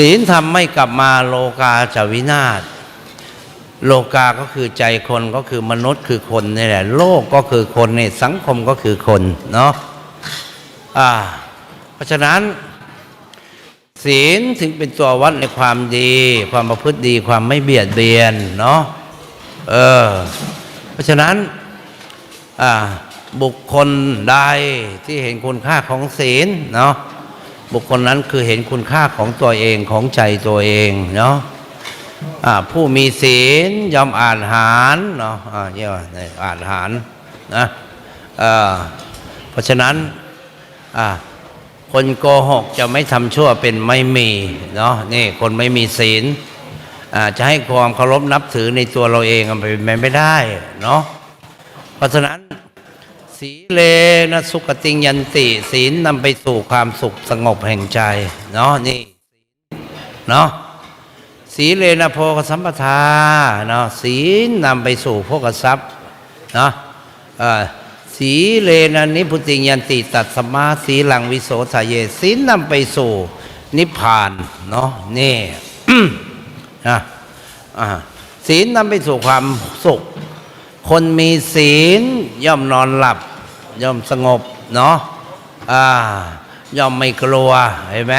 ศีลทำไม่กลับมาโลกาจะวินาศโลกาก็คือใจคนก็คือมนุษย์คือคนนี่แหละ โลกก็คือคนนี่สังคมก็คือคนเนาะอ่า เพราะฉะนั้น ศีลถึงเป็นตัววัดในความดี ความประพฤติดีความไม่เบียดเบียนเนาะเออเพราะฉะนั้นอ่าบุคคลใดที่เห็นคุณค่าของศีลเนาะ บุคคลนั้นคือเห็นคุณค่าของตัวเองของใจตัวเองเนาะผู้มีศีลยอมอ่านหารเนาะอ่าเนี่ยว่าเนี่ยอ่านหารนะเพราะฉะนั้นคนโกหกจะไม่ทำชั่วเป็นไม่มีเนาะนี่คนไม่มีศีลจะให้ความเคารพนับถือในตัวเราเองมันเป็นไม่ได้เนาะเพราะฉะนั้น สีเลนะสุขติงยันติศีลนำไปสู่ความสุขสงบแห่งใจเนาะนี่เนาะสีเลนะโพกสัมปทาเนาะศีลนำไปสู่โภกทรัพย์เนาะสีเลนะนิพุติงยันติตัดสมาสีหลังวิโสทะเยศีลนำไปสู่นิพพานเนาะนี่นะศีลนำไปสู่ความสุข คนมีศีลย่อมนอนหลับ ย่อมสงบเนาะอ่าย่อมไม่กลัวเห็นไหม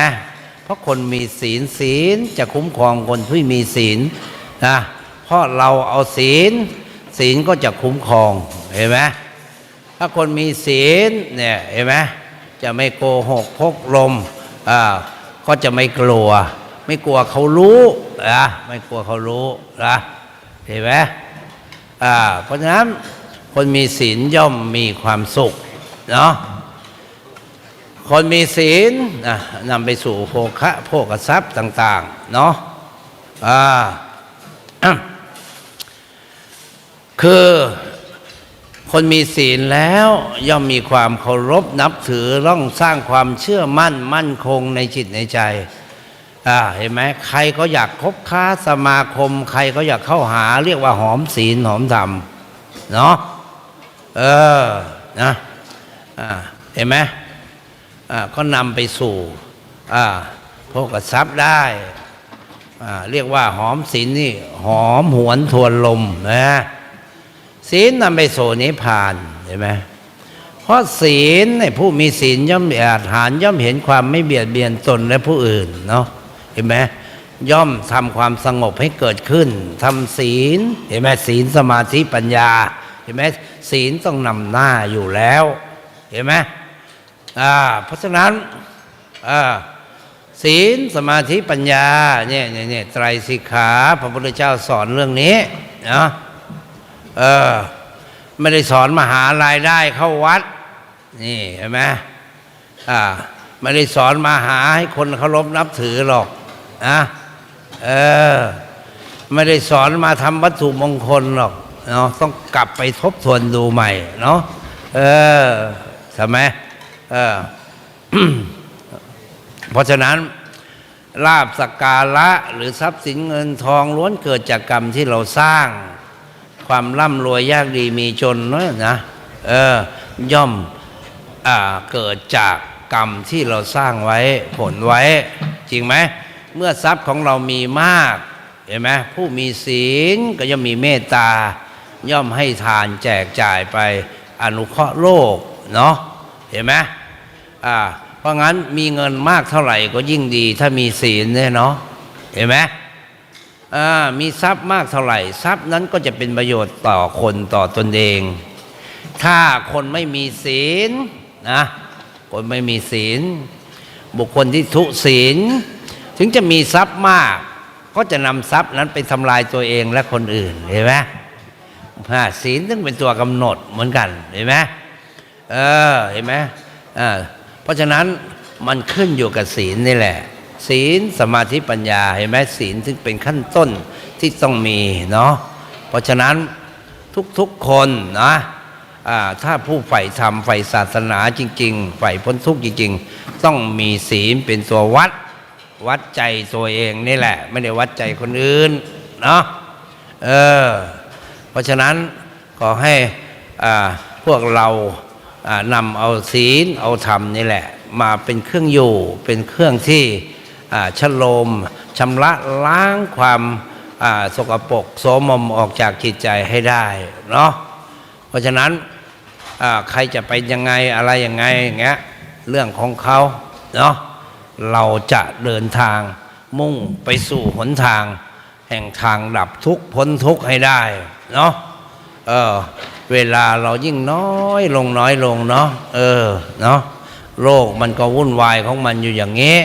เพราะคนมีศีลศีลจะคุ้มครองคนที่มีศีลนะเพราะเราเอาศีล ศีลก็จะคุ้มครองเห็นไหมถ้าคนมีศีลเนี่ยเห็นไหมจะไม่โกหกพกลมอ่าก็จะไม่กลัว ไม่กลัวเขารู้นะไม่กลัวเขารู้นะเห็นไหมอ่าเพราะฉะนั้น คนมีศีลย่อมมีความสุขเนาะคนมีศีลนะนำไปสู่โภคะโภกทรัพย์ต่าง ๆ เนาะอ่าคือคนมีศีลแล้วย่อมมีความเคารพนับถือร่องสร้างความเชื่อมั่นมั่นคงในจิตในใจอ่าเห็นไหมใครก็อยากคบค้าสมาคม ใครก็อยากเข้าหา เรียกว่าหอมศีลหอมธรรมเนาะ เออนะเห็นไหมก็นำไปสู่อ่าโภกทรัพย์ได้เรียกว่าหอมศีลนี่หอมหวนทวนลมนะศีลนำไปสู่นิพพานเห็นไหมเพราะศีลในผู้มีศีลย่อมอาจหารย่อมเห็นความไม่เบียดเบียนตนและผู้อื่นเนาะเห็นไหมย่อมทำความสงบให้เกิดขึ้นทำศีลเห็นไหมศีลสมาธิปัญญา เห็นไหม ศีลต้องนำหน้าอยู่แล้ว เห็นไหมอ่าเพราะฉะนั้นอ่าศีลสมาธิปัญญาเนี่ยเนี่ยเนี่ยไตรสิกขาพระพุทธเจ้าสอนเรื่องนี้เนาะเออไม่ได้สอนมาหารายได้เข้าวัด นี่เห็นไหมอ่าไม่ได้สอนมาหาให้คนเคารพนับถือหรอกนะเออไม่ได้สอนมาทำวัตถุมงคลหรอก เนาะต้องกลับไปทบทวนดูใหม่เนาะเออใช่ไหมเออเพราะฉะนั้นลาบสักการะหรือทรัพย์สินเงินทองล้วนเกิดจากกรรมที่เราสร้าง ความร่ำรวยยากดีมีจนเนอะนะเออย่อมอเกิดจากกรรมที่เราสร้างไว้ผลไว้ จริงไหม เมื่อทรัพย์ของเรามีมากเห็นไหมผู้มีศีลก็ย่อมมีเมตตา ย่อมให้ทานแจกจ่ายไปอนุเคราะห์โลกเนาะเห็นไหมอ่าเพราะงั้นมีเงินมากเท่าไหร่ก็ยิ่งดี ถ้ามีศีลเนี่ยเนาะเห็นไหมอ่ามีทรัพย์มากเท่าไหร่ ทรัพย์นั้นก็จะเป็นประโยชน์ต่อคนต่อตนเอง ถ้าคนไม่มีศีลนะคนไม่มีศีล บุคคลที่ทุศีล ถึงจะมีทรัพย์มาก ก็จะนำทรัพย์นั้นไปทำลายตัวเองและคนอื่นเห็นไหม อ่าศีลซึ่งเป็นตัวกำหนดเหมือนกันเห็นไหมเออเห็นไหมอ่าเพราะฉะนั้นมันขึ้นอยู่กับศีลนี่แหละ ศีลสมาธิปัญญาเห็นไหมศีลซึ่งเป็นขั้นต้นที่ต้องมีเนาะเพราะฉะนั้นทุกๆคนนะอ่าถ้าผู้ใฝ่ธรรมใฝ่ศาสนาจริง ๆ ใฝ่พ้นทุกข์จริง ๆ ต้องมีศีลเป็นตัววัด วัดใจตัวเองนี่แหละ ไม่ได้วัดใจคนอื่นเนาะเออ เพราะฉะนั้นขอให้พวกเรานำเอาศีลเอาธรรมนี่แหละ มาเป็นเครื่องอยู่เป็นเครื่องที่ชโลมชำระล้างความสกปรกโสมมออกจากจิตใจให้ได้เนาะเพราะฉะนั้นใครจะไปยังไงอะไรยังไงอย่างเงี้ยเรื่องของเขาเนาะเราจะเดินทางมุ่งไปสู่หนทาง แห่งทางดับทุกข์พ้นทุกข์ให้ได้ เนาะเออเวลาเรายิ่งน้อยลงน้อยลงเนาะเออเนาะโลกมันก็วุ่นวายของมันอยู่อย่างนี้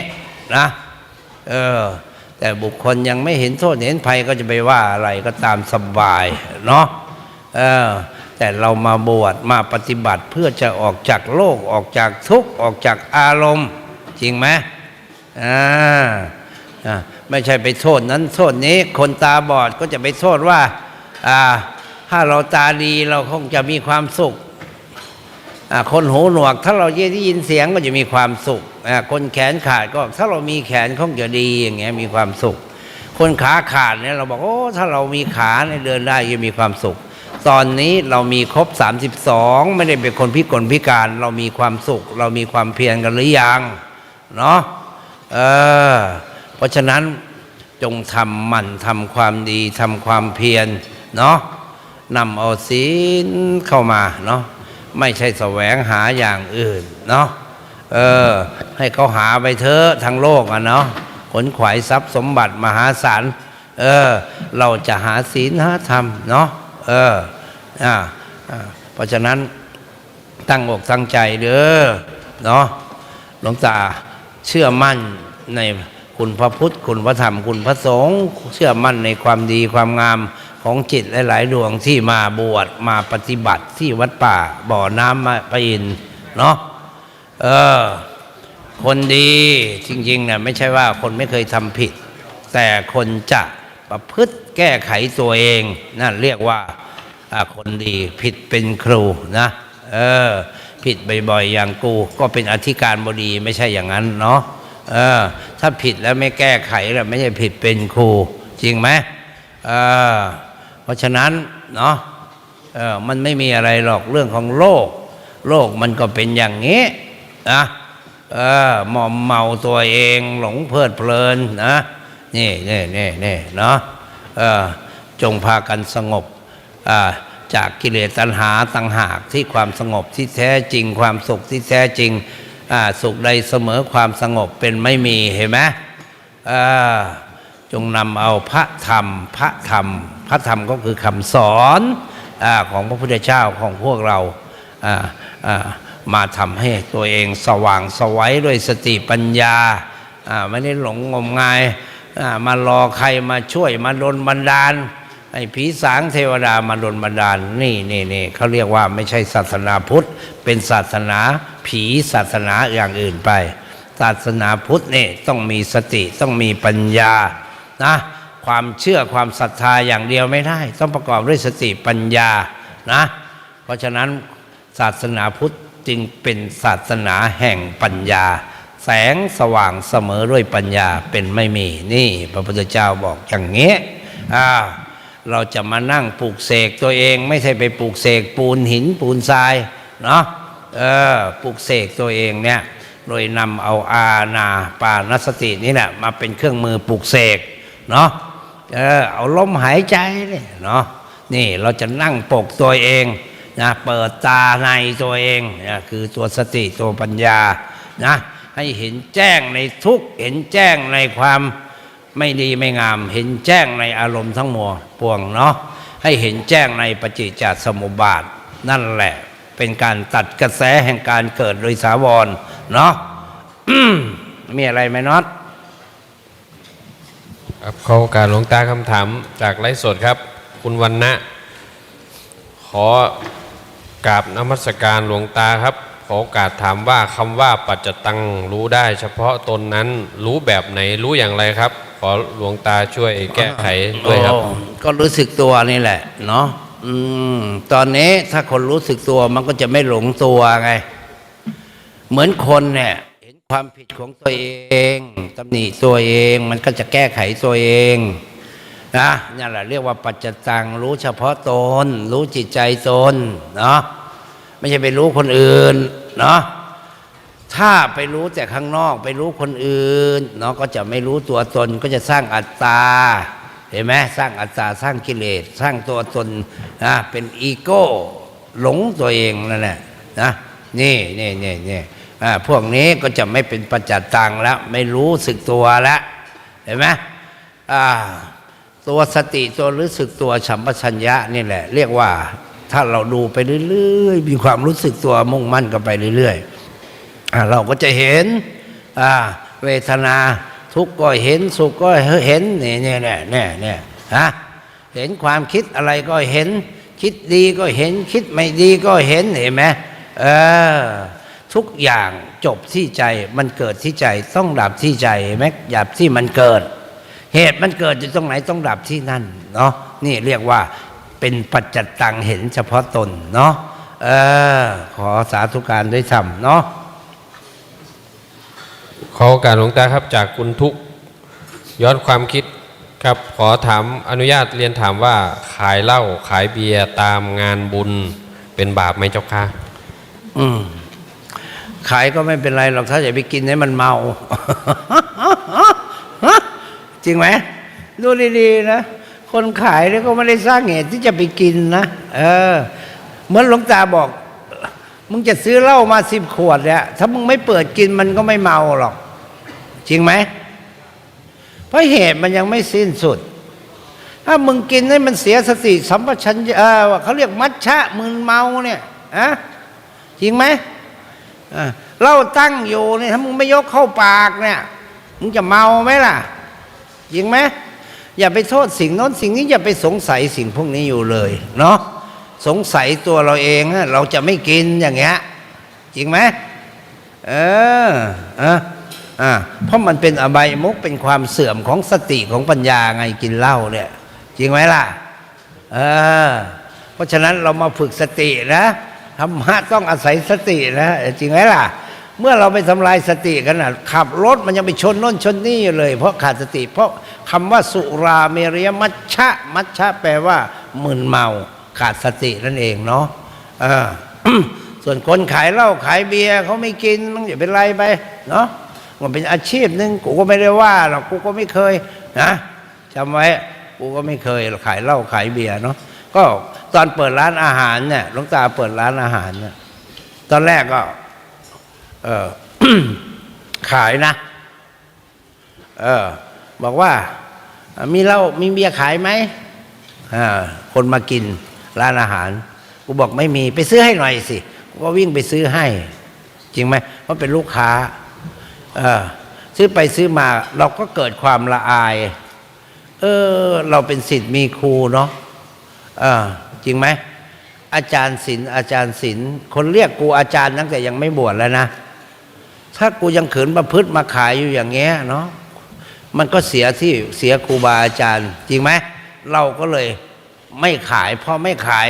นะเออแต่บุคคลยังไม่เห็นโทษเห็นภัยก็จะไปว่าอะไรก็ตามสบายเนาะเออแต่เรามาบวชมาปฏิบัติเพื่อจะออกจากโลกออกจากทุกข์ออกจากอารมณ์ จริงไหมอ่าอะไม่ใช่ไปโทษนั้นโทษนี้ คนตาบอดก็จะไปโทษว่า ถ้าเราตาดีเราคงจะมีความสุข คนหูหนวก ถ้าเราได้ยินเสียงก็จะมีความสุข คนแขนขาดก็ถ้าเรามีแขนคงจะดีอย่างเงี้ยมีความสุข คนขาขาดเนี่ยเราบอกโอ้ถ้าเรามีขาเนี่ยเดินได้จะมีความสุข ตอนนี้เรามีครบ 32 ไม่ได้เป็นคนพิกลพิการ เรามีความสุข เรามีความเพียรกันหรือยังเนาะเออเพราะฉะนั้นจงทำมันทำความดีทำความเพียร เนาะนำเอาศีลเข้ามาเนาะไม่ใช่แสวงหาอย่างอื่นเนาะเออ ให้เขาหาไปเถอะทางโลกอะเนาะขนขวายทรัพย์สมบัติมหาศาลเออ เราจะหาศีลหาธรรมเนาะเอออ่าอ่าเพราะฉะนั้นตั้งอกตั้งใจเด้อเนาะหลวงตาเชื่อมั่นในคุณพระพุทธ คุณพระธรรมคุณพระสงฆ์เชื่อมั่นในความดีความงาม ของจิตหลาย ๆ ดวงที่มาบวชมาปฏิบัติที่วัดป่า บ่อน้ำมาปะอินเนาะเออ คนดีจริงๆเนี่ยไม่ใช่ว่าคนไม่เคยทำผิด แต่คนจะประพฤติแก้ไขตัวเอง นั่นเรียกว่าคนดีผิดเป็นครูนะเออ ผิดบ่อยๆ อย่างกู ก็เป็นอธิการบดีไม่ใช่อย่างนั้นเนาะเออ ถ้าผิดแล้วไม่แก้ไขแล้วไม่ใช่ผิดเป็นครู จริงไหมเออ เพราะฉะนั้นเนาะเออมันไม่มีอะไรหรอกเรื่องของโลก โลกมันก็เป็นอย่างนี้นะเออมอมเมาตัวเองหลงเพลิดเพลินนะนี่นี่นี่นี่เนาะเออจงพากันสงบอ่าจากกิเลสตัณหาต่างหากที่ความสงบที่แท้จริง ความสุขที่แท้จริงอ่าสุขใดเสมอความสงบเป็นไม่มีเห็นไหมอ่าจงนำเอาพระธรรมพระธรรม พระธรรมก็คือคำสอนอของพระพุทธเจ้าของพวกเราอ่าอ่ามาทำให้ตัวเองสว่างสวัยด้วยสติปัญญาไม่ได้หลงงมงายมารอใครมาช่วยมาดลบันดาลไอ้ผีสางเทวดามาดลบันดาลนี่นี่นี่เขาเรียกว่าไม่ใช่ศาสนาพุทธ เป็นศาสนาผีศาสนาอย่างอื่นไป ศาสนาพุทธนี่ต้องมีสติต้องมีปัญญานะ ความเชื่อความศรัทธาอย่างเดียวไม่ได้ ต้องประกอบด้วยสติปัญญานะ เพราะฉะนั้นศาสนาพุทธจึงเป็นศาสนาแห่งปัญญา แสงสว่างเสมอด้วยปัญญาเป็นไม่มี นี่ พระพุทธเจ้าบอกอย่างนี้อ่าเราจะมานั่งปลูกเสกตัวเองไม่ใช่ไปปลูกเสกปูนหินปูนทรายเนาะเออปลูกเสกตัวเองเนี่ยโดยนำเอาอาณาปานสตินี่แหละมาเป็นเครื่องมือปลูกเสกเนาะ เออเอาลมหายใจเนี่ยเนาะนี่เราจะนั่งปกตัวเองนะเปิดตาในตัวเองนะคือตัวสติตัวปัญญานะให้เห็นแจ้งในทุกเห็นแจ้งในความไม่ดีไม่งาม เห็นแจ้งในอารมณ์ทั้งมวลปวงเนาะให้เห็นแจ้งในปฏิจจสมุปบาท นั่นแหละ เป็นการตัดกระแสแห่งการเกิดโดยสาวรเนาะมีอะไรไหมน็อต ครับขอโอกาสหลวงตาคำถามจากไลฟ์สดครับ คุณวันนะ ขอกราบนมัสการหลวงตาครับ ขอโอกาสถามว่าคำว่าปัจจตังรู้ได้เฉพาะตนนั้นรู้แบบไหนรู้อย่างไรครับ ขอหลวงตาช่วยแก้ไขด้วยครับ ก็รู้สึกตัวนี่แหละ เนาะอืมตอนนี้ถ้าคนรู้สึกตัวมันก็จะไม่หลงตัวไง เหมือนคนเนี่ย ความผิดของตัวเองตำหนิตัวเองมันก็จะแก้ไขตัวเองนะนี่แหละเรียกว่าปัจจตังรู้เฉพาะตน รู้จิตใจตนเนาะไม่ใช่ไปรู้คนอื่นเนาะถ้าไปรู้แต่ข้างนอกไปรู้คนอื่นเนาะก็จะไม่รู้ตัวตนก็จะสร้างอัตตาเห็นไหมสร้างอัตตาสร้างกิเลสสร้างตัวตนนะเป็นอีโก้หลงตัวเองนั่นแหละนะนี่นี่นี่นี่ พวกนี้ก็จะไม่เป็นปัจจัตตังแล้ว ไม่รู้สึกตัวแล้วเห็นไหมตัวสติตัวรู้สึกตัวฉัมปชัญญะนี่แหละ เรียกว่าถ้าเราดูไปเรื่อยๆ มีความรู้สึกตัวมุ่งมั่นกันไปเรื่อยๆเราก็จะเห็นเวทนาทุกข์ก็เห็นสุขก็เห็นเนี่ยเนี่ยเนี่ยเนี่ยเนี่ยฮะเห็นความคิดอะไรก็เห็น คิดดีก็เห็นคิดไม่ดีก็เห็นเห็นไหมเออ ทุกอย่างจบที่ใจมันเกิดที่ใจต้องดับที่ใจเห็นไหมดับที่มันเกิด เหตุมันเกิดอยู่ตรงไหนต้องดับที่นั่นเนาะนี่เรียกว่าเป็นปัจจัตตังเห็นเฉพาะตนเนาะเออขอสาธุการได้ทำเนาะขอโอกาสหลวงตาครับจากคุณทุกข์ย้อนความคิดครับขอถามอนุญาตเรียนถามว่าขายเหล้าขายเบียร์ตามงานบุญเป็นบาปไหมเจ้าค่ะอืม ขายก็ไม่เป็นไรหรอกถ้าอย่าไปกินให้มันเมา จริงไหมดูดีๆนะคนขายเนี่ยก็ไม่ได้สร้างเหตุที่จะไปกินนะเออ เหมือนหลวงตาบอก มึงจะซื้อเหล้ามาสิบขวดเนี่ยถ้ามึงไม่เปิดกินมันก็ไม่เมาหรอก จริงไหมเพราะเหตุมันยังไม่สิ้นสุด ถ้ามึงกินให้มันเสียสติสัมปชัญญะเขาเรียกมัชชะมึนเมาเนี่ยอะจริงไหม เล้าตั้งอยู่เนี่ยถ้ามึงไม่ยกเข้าปากเนี่ยมึงจะเมาไหมล่ะจริงไหมอย่าไปโทษสิ่งโน้นสิ่งนี้อย่าไปสงสัยสิ่งพวกนี้อยู่เลย เนาะสงสัยตัวเราเองเราจะไม่กินอย่างเงี้ยจริงไหมเอออะอะเพราะมันเป็นอบายมุกเป็นความเสื่อมของสติของปัญญาไงกินเหล้าเนี่ย จริงไหมล่ะเออเพราะฉะนั้นเรามาฝึกสตินะ ธรรมะต้องอาศัยสตินะจริงไหมล่ะ เมื่อเราไปทำลายสติกันนะขับรถมันยังไปชนน่นชนนี่อยู่เลย เพราะขาดสติ เพราะคำว่าสุราเมรยมัชชะมัชชะแปลว่ามึนเมาขาดสตินั่นเองเนาะส่วนคนขายเหล้าขายเบียร์เขาไม่กินมันอย่าเป็นไรไปเนาะมันเป็นอาชีพหนึ่งกูก็ไม่ได้ว่าหรอกกูก็ไม่เคยนะจำไว้กูก็ไม่เคยขายเหล้าขายเบียร์เนาะก็ ตอนเปิดร้านอาหารเนี่ยหลวงตาเปิดร้านอาหารเนี่ยตอนแรกก็ เออขายนะ เออ บอกว่า มีเหล้ามีเบียร์ขายไหมอ่าคนมากินร้านอาหาร กูบอกไม่มีไปซื้อให้หน่อยสิกูก็วิ่งไปซื้อให้ จริงไหมเพราะเป็นลูกค้า เออ ซื้อไปซื้อมา เราก็เกิดความละอาย เออ เราเป็นสิทธิ์มีครูเนาะเออ จริงไหมอาจารย์ศิลอาจารย์ศิลคนเรียกกูอาจารย์ตั้งแต่ยังไม่บวชแล้วนะ ถ้ากูยังขืนประพฤติมาขายอยู่อย่างเงี้ยเนาะมันก็เสียที่เสียครูบาอาจารย์ จริงไหมเราก็เลยไม่ขายพอไม่ขาย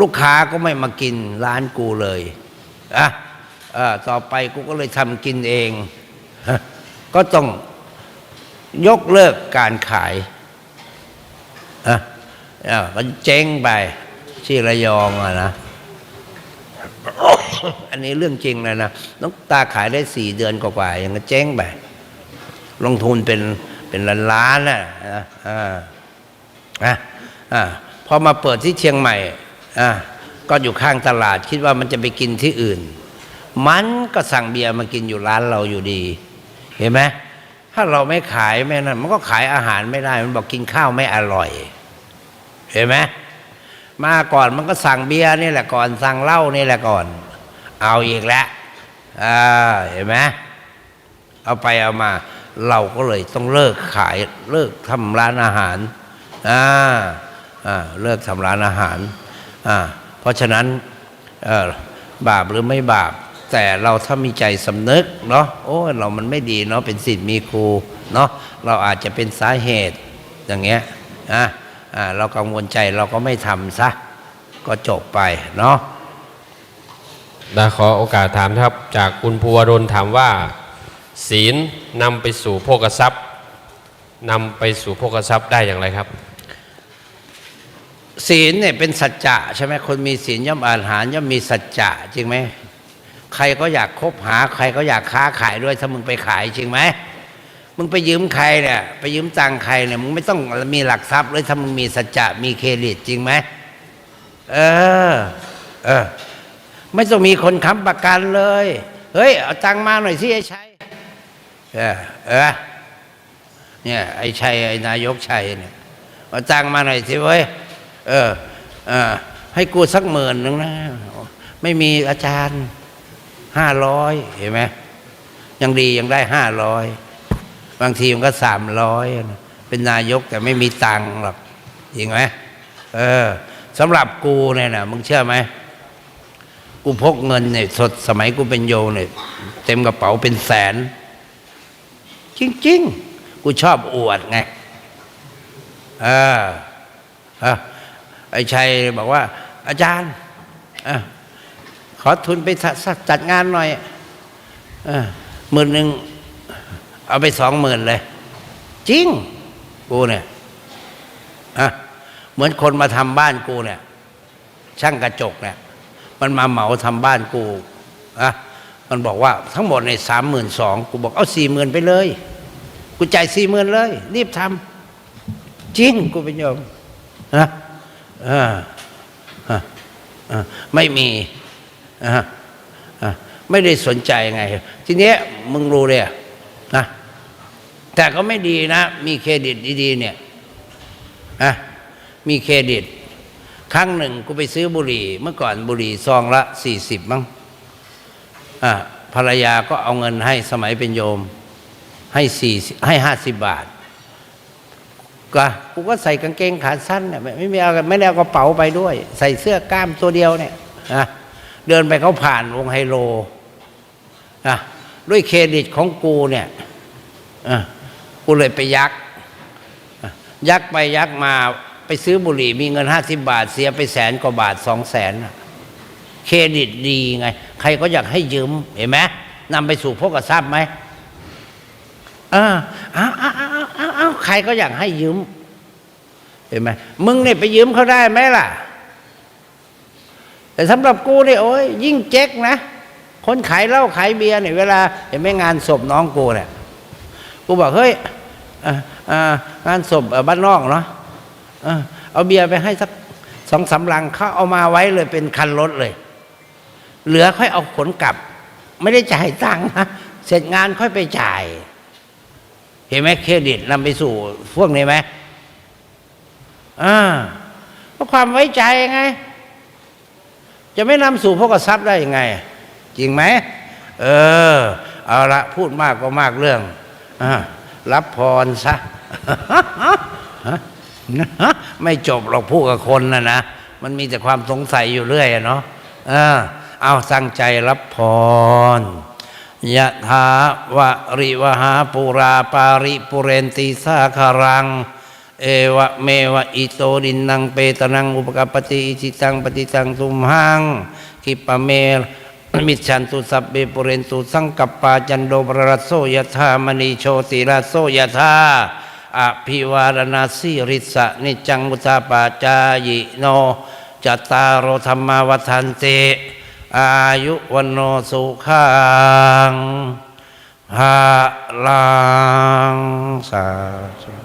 ลูกค้าก็ไม่มากินร้านกูเลยอะต่อไปกูก็เลยทำกินเอง ก็ต้องยกเลิกการขายอะ อะก็เจ๊งไปที่ระยองอะนะอันนี้เรื่องจริงเลยนะน้องตาขายได้สี่เดือนกว่าๆยังก็เจ๊งไปลงทุนเป็นเป็นล้านล้านๆน่ะนะอ่าอะอ่าพอมาเปิดที่เชียงใหม่อะก็อยู่ข้างตลาดคิดว่ามันจะไปกินที่อื่น มันก็สั่งเบียร์มากินอยู่ร้านเราอยู่ดี เห็นไหมถ้าเราไม่ขายไม่นั่นมันก็ขายอาหารไม่ได้ มันบอกกินข้าวไม่อร่อย เห็นไหมมาก่อนมันก็สั่งเบียร์นี่แหละก่อนสั่งเหล้านี่แหละก่อน เอาอีกแล้วเห็นไหมเอาไปเอามา เราก็เลยต้องเลิกขายเลิกทำร้านอาหารอ่าอ่าเลิกทำร้านอาหารอ่าเพราะฉะนั้นบาปหรือไม่บาป แต่เราถ้ามีใจสำนึกเนาะโอ้เรามันไม่ดีเนาะเป็นสิทธิ์มีครูเนาะเราอาจจะเป็นสาเหตุอย่างเงี้ยอะอ่า เรากังวลใจเราก็ไม่ทำซะ ก็จบไปเนาะดาขอโอกาสถามครับ จากคุณภูวดลถามว่า ศีลนำไปสู่โภกทรัพย์นำไปสู่โภกทรัพย์ได้อย่างไรครับ ศีลเนี่ยเป็นสัจจะใช่ไหมคนมีศีลย่อมอาหารย่อมมีสัจจะจริงไหมใครก็อยากคบหา ใครก็อยากค้าขายด้วยถ้ามึงไปขายจริงไหม มึงไปยืมใครเนี่ยไปยืมตังใครเนี่ยมึงไม่ต้องมีหลักทรัพย์เลยถ้ามึงมีสัจจะมีเครดิตจริงไหมเออ เออ ไม่ต้องมีคนค้ำประกันเลย เฮ้ย เอาตังมาหน่อยสิไอ้ชัยเออเออเนี่ยไอ้ชัยไอ้นายกชัยเนี่ยเอาตังมาหน่อยสิเว้ยเออ เออ ให้กูสักหมื่นหนึ่งนะไม่มีอาจารย์ห้าร้อยเห็นไหมยังดียังได้ห้าร้อย บางทีมันก็สามร้อยเป็นนายกแต่ไม่มีตังค์หรอกจริงไหมเออสำหรับกูเนี่ยนะมึงเชื่อไหมกูพกเงินเนี่ยสดสมัยกูเป็นโยเนี่ยเต็มกระเป๋าเป็นแสน จริง ๆ กูชอบอวดไงเออเออไอ้ชัยบอกว่า อาจารย์อขอทุนไปจัดงานหน่อยเออหมื่นหนึ่ง เอาไปสองหมื่นเลย จริง กูเนี่ยอะเหมือนคนมาทำบ้านกูเนี่ย ช่างกระจกเนี่ย มันมาเหมาทำบ้านกูอะมันบอกว่าทั้งหมดในสามหมื่นสองกูบอกเอาสี่หมื่นไปเลย กูจ่ายสี่หมื่นเลย รีบทำจริงกูเป็นโยมนะออเออเออไม่มีอะอะไม่ได้สนใจไง ทีเนี้ยมึงรู้เลยอะ นะแต่ก็ไม่ดีนะ มีเครดิตดีๆเนี่ยอะมีเครดิต ครั้งหนึ่งกูไปซื้อบุหรี่ เมื่อก่อนบุหรี่ซองละสี่สิบมั้งอ่าภรรยาก็เอาเงินให้สมัยเป็นโยม ให้สี่ให้ห้าสิบบาทก็กูก็ใส่กางเกงขาสั้นเนี่ยไม่ไม่ไม่เอาไม่ได้เอากระเป๋าไปด้วย ใส่เสื้อกล้ามตัวเดียวเนี่ยนะเดินไปเขาผ่านวงไฮโลนะ ด้วยเครดิตของกูเนี่ยกูเลยไปยัก ยักไปยักมาไปซื้อบุหรี่มีเงินห้าสิบาทเสียไปแสนกว่าบาทสองแสนเครดิตดีไง ใครก็อยากให้ยืมเห็นไหมนำไปสู่พวกกระซับไหมเออเอาเอาเอาเอาเอาใครก็อยากให้ยืมเห็นไหมมึงเนี่ยไปยืมเขาได้ไหมล่ะ แต่สำหรับกูเนี่ยโอ้ยยิ่งเจ๊กนะ คนขายเหล้าขายเบียร์เนี่ยเวลาเห็นไหมงานศพน้องกูเนี่ยกูบอกเฮ้ยงานศพบ้านนอกเนาะเอาเบียร์ไปให้สักสองสาลังเขาเอามาไว้เลยเป็นคันรถเลย เหลือค่อยเอาขนกลับ ไม่ได้จ่ายตังค์นะเสร็จงานค่อยไปจ่าย เห็นไหมเครดิตนำไปสู่พวกนี้ไหมอ่าเพราะความไว้ใจไง จะไม่นำสู่พวกกทรัพย์ได้ยังไง จริงไหมเออ เอาละพูดมากก็มากเรื่องอรับพรซะไม่จบหรอกพูดกับคนนะนะ มันมีแต่ความสงสัยอยู่เรื่อยเนาะเออเอาตั้งใจรับพรยะถาวะริวหาปุราปาริปุเรนติสาคารัง เอวะเมวะอิโตดินนังเปตนังอุปกปปติอิจิตังปฏิตังตุมหังคิปะเม มิจฉันตุสัพเบปุเรนตุสังกัปปาจันโดปรรัสโสยธามณีโชติราโสยธาอภิวารณาสิริสะนิจังมุตาปาจายโนจตารโรธรรมวัฏันเต อายุวันโนสุขังฮาลังสาธุ